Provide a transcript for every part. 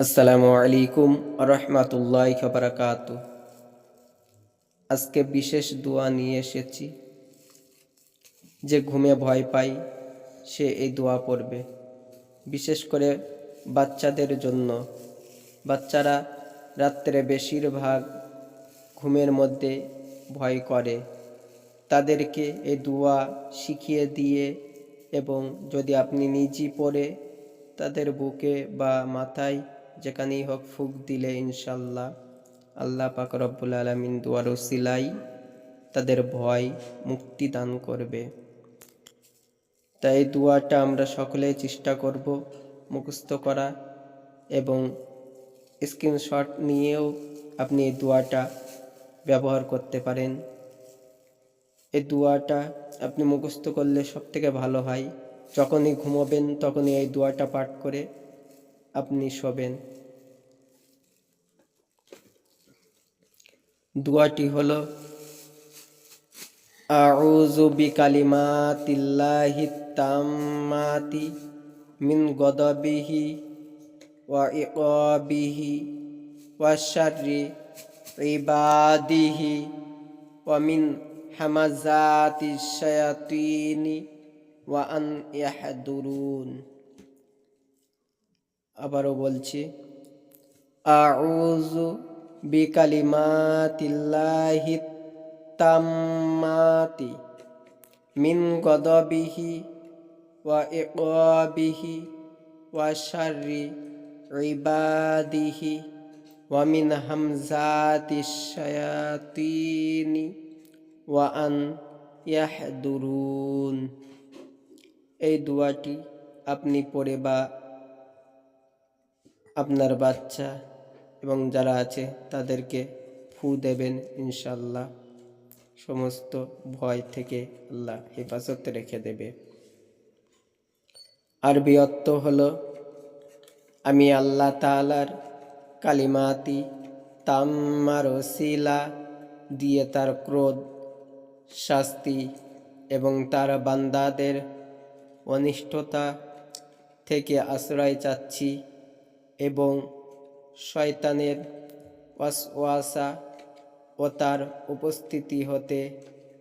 আসসালামু আলাইকুম রহমাতুল্লাহ বারাকাত আজকে বিশেষ দোয়া নিয়ে এসেছি। যে ঘুমে ভয় পাই সে এই দোয়া পড়বে। বিশেষ করে বাচ্চাদের জন্য। বাচ্চারা রাত্রে বেশিরভাগ ঘুমের মধ্যে ভয় করে। তাদেরকে এই দোয়া শিখিয়ে দিয়ে এবং যদি আপনি নিজেই পড়ে, তাদের বুকে বা মাথায় যেখানেই হোক ফুক দিলে ইনশাল্লাহ আল্লাহ পাক রব্বুল আলমিন দুয়ারও সিলাই তাদের ভয় মুক্তি দান করবে। তাই দোয়াটা আমরা সকলে চেষ্টা করব মুখস্থ করা এবং স্ক্রিনশট নিয়েও আপনি এই দুয়াটা ব্যবহার করতে পারেন। এই দুয়াটা আপনি মুখস্থ করলে সব থেকে ভালো হয়। যখনই ঘুমোবেন তখনই এই দুয়াটা পাঠ করে আপনি শোবেন। দোয়াটি হলো, আউযু বিকালিমাতিল্লাহি তাম্মাতি মিন গদাবিহি ওয়া ইকাবিহি ওয়া শাররি ইবাদিহি ওয়া মিন হামাজাতি শায়াতিনি ওয়া আন ইয়াহদুরুন। আবারও বলছি, আউযু বিকালিমাতিল্লাহি তাম্মাতি মিন গদবিহি ওয়া ইকাবিহি ওয়া শাররি ইবাদিহি ওয়া মিন হামজাতি শায়াতিনি ওয়া আন ইয়াহদুরুন। এই দোয়াটি আপনি পড়ে বা আপনার বাচ্চা এবং যারা আছে তাদেরকে ফু দেবেন ইনশাল্লাহ সমস্ত ভয় থেকে আল্লাহ হেফাজত রেখে দেবে। আরবি অর্থ হলো, আমি আল্লাহ তালার কালিমাতি তাম্মার শিলা দিয়ে তার ক্রোধ, শাস্তি এবং তার বান্দাদের অনিষ্টতা থেকে আশ্রয় চাচ্ছি। এবং শয়তানের ওয়াসওয়াসা ও তার উপস্থিতি হতে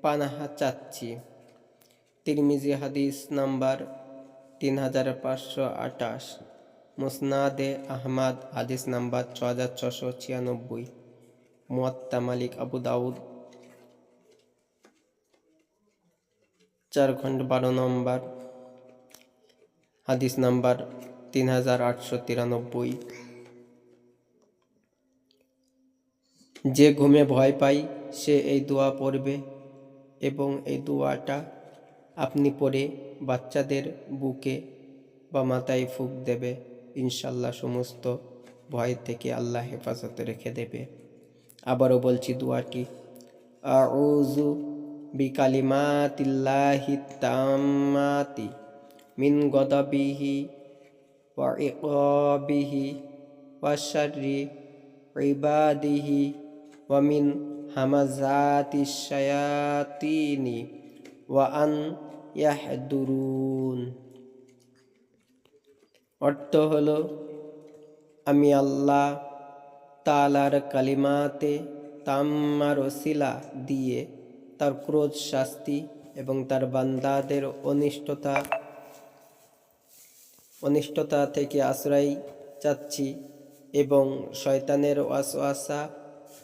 পানাহা চাচ্ছি। তিরমিজি হাদিস নাম্বার তিন হাজার পাঁচশো আটাশ মুসনাদে আহমাদ হাদিস নাম্বার ছ হাজার ছশো ছিয়ানব্বই। মুয়াত্তা মালিক আবু দাউদ। চার খণ্ড বারো নম্বর হাদিস নাম্বার তিন হাজার আটশো তিরানব্বই। যে ঘুমে ভয় পাই সে এই দোয়া পড়বে এবং এই দোয়াটা আপনি পড়ে বাচ্চাদের বুকে বা মাথায় ফুক দেবে। ইনশাল্লাহ সমস্ত ভয় থেকে আল্লাহ হেফাজতে রেখে দেবে। আবারও বলছি দোয়াটি, আউযু বিকালিমাতিল্লাহি তাম্মাতি মিন গদাবিহি ইবাদিহি ওয়া মিন হামাজাতি শায়াতিনি ওয়া আন ইয়াহদুরুন অর্থ হলো, আমি আল্লাহ তালার কালিমাতে তাম্মার ওসিলা দিয়ে তার ক্রোধ শাস্তি এবং তার বান্দাদের অনিষ্টতা অনিষ্টতা থেকে আশ্রয় চাচ্ছি এবং শয়তানের ওয়াসওয়াসা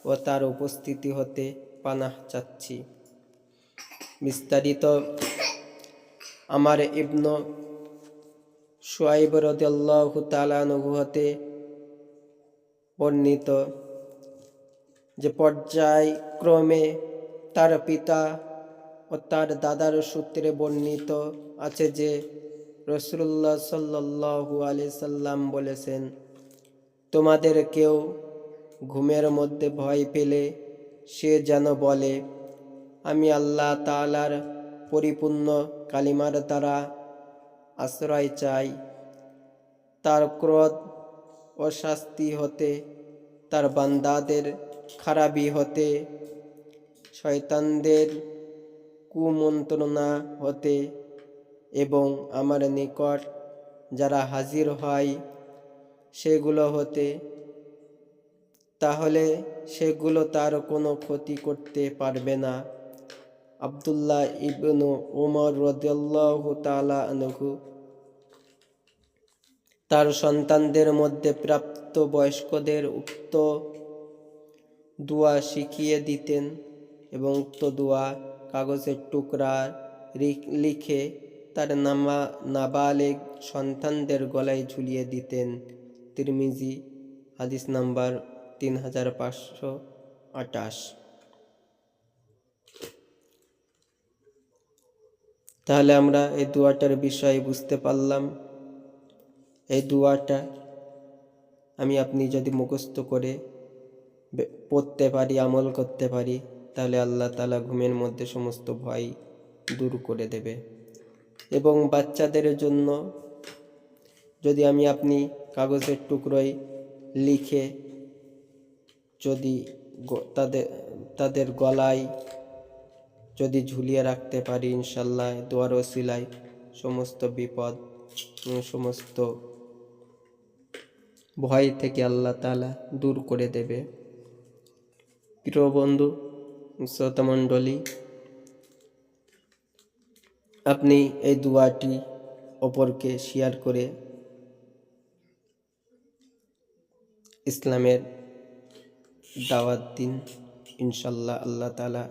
ও তার উপস্থিতি হতে পানাহ চাচ্ছি। বিস্তারিত, আমার ইবন সোয়াইব রদাল্লাহ হতে বর্ণিত যে পর্যায়ক্রমে তার পিতা ও তার দাদার সূত্রে বর্ণিত আছে যে রসুল্লাহ সাল্লু আলি সাল্লাম বলেছেন, তোমাদের কেউ ঘুমের মধ্যে ভয় পেলে সে যেন বলে, আমি আল্লাহ তালার পরিপূর্ণ কালিমার দ্বারা আশ্রয় চাই। তার ক্রোধ ও শাস্তি হতে, তার বান্দাদের খারাপি হতে, শয়তানদের কুমন্ত্রণা হতে এবং আমার নিকট যারা হাজির হয় সেগুলো হতে, তাহলে সেগুলো তার কোনো ক্ষতি করতে পারবে না। আবদুল্লাহ ইবনু উমর রদিয়াল্লাহু তাআলা আনহু তার সন্তানদের মধ্যে প্রাপ্ত বয়স্কদের উক্ত দোয়া শিখিয়ে দিতেন এবং উক্ত দোয়া কাগজের টুকরা লিখে তার নামা নাবালেগ সন্তানদের গলায় ঝুলিয়ে দিতেন তিরমিজি, হাদিস নাম্বার তিন হাজার পাঁচশো আটাশ তাহলে আমরা এই দোয়াটার বিষয়ে বুঝতে পারলাম। এই দোয়াটা আমি আপনি যদি মুখস্থ করে পড়তে পারি, আমল করতে পারি, তাহলে আল্লাহ তালা ঘুমের মধ্যে সমস্ত ভয় দূর করে দেবে। এবং বাচ্চাদের জন্য যদি আমি আপনি কাগজের টুকরোয় লিখে যদি তাদের তাদের গলায় যদি ঝুলিয়ে রাখতে পারি, ইনশাল্লাহ দোয়ার ওসিলায় সমস্ত বিপদ সমস্ত ভয় থেকে আল্লাহ তালা দূর করে দেবে। প্রিয় বন্ধু, শ্রোতামণ্ডলী আপনি এই দুয়াটি অপরকে শেয়ার করে ইসলামের দাওয়াত দিন ইনশাল্লাহ আল্লাহ তালা